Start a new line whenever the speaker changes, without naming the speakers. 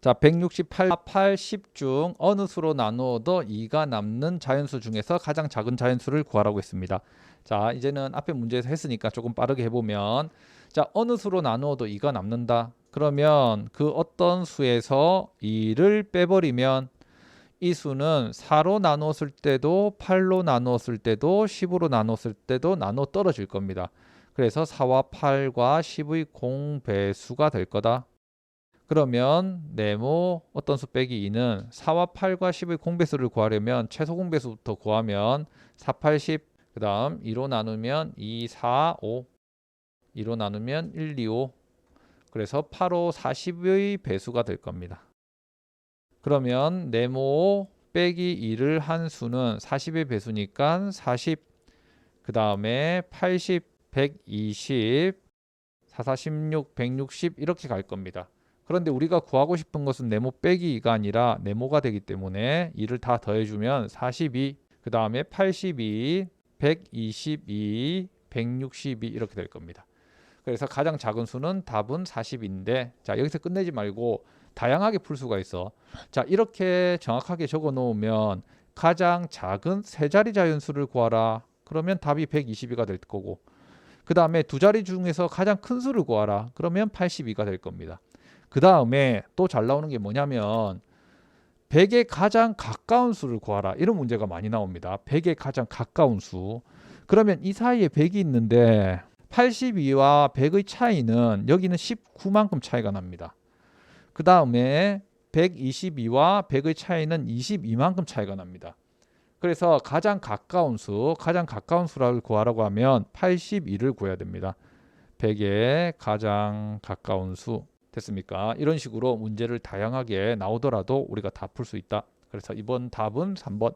자, 168, 8, 10중 어느 수로 나누어도 2가 남는 자연수 중에서 가장 작은 자연수를 구하라고 했습니다. 자, 이제는 앞에 문제에서 했으니까 조금 빠르게 해보면 자, 어느 수로 나누어도 2가 남는다. 그러면 그 어떤 수에서 2를 빼버리면 이 수는 4로 나누었을 때도 8로 나누었을 때도 10으로 나누었을 때도 나눠 떨어질 겁니다. 그래서 4와 8과 10의 공배수가 될 거다. 그러면 네모 어떤 수 빼기 2는 4와 8과 10의 공배수를 구하려면 최소 공배수부터 구하면 4, 8, 10, 그 다음 2로 나누면 2, 4, 5, 2로 나누면 1, 2, 5, 그래서 8, 5, 40의 배수가 될 겁니다. 그러면 네모 빼기 2를 한 수는 40의 배수니까 40, 그 다음에 80, 120, 4, 4, 16, 160 이렇게 갈 겁니다. 그런데 우리가 구하고 싶은 것은 네모 빼기 2가 아니라 네모가 되기 때문에 2를 다 더해주면 42, 그 다음에 82, 122, 162 이렇게 될 겁니다. 그래서 가장 작은 수는 답은 40인데 자 여기서 끝내지 말고 다양하게 풀 수가 있어. 자 이렇게 정확하게 적어 놓으면 가장 작은 세 자리 자연수를 구하라. 그러면 답이 122가 될 거고 그 다음에 두 자리 중에서 가장 큰 수를 구하라. 그러면 82가 될 겁니다. 그 다음에 또 잘 나오는 게 뭐냐면 100에 가장 가까운 수를 구하라. 이런 문제가 많이 나옵니다. 100에 가장 가까운 수. 그러면 이 사이에 100이 있는데 82와 100의 차이는 여기는 19만큼 차이가 납니다. 그 다음에 122와 100의 차이는 22만큼 차이가 납니다. 그래서 가장 가까운 수, 가장 가까운 수를 구하라고 하면 82를 구해야 됩니다. 100에 가장 가까운 수 됐습니까? 이런 식으로 문제를 다양하게 나오더라도 우리가 다 풀 수 있다. 그래서 이번 답은 3번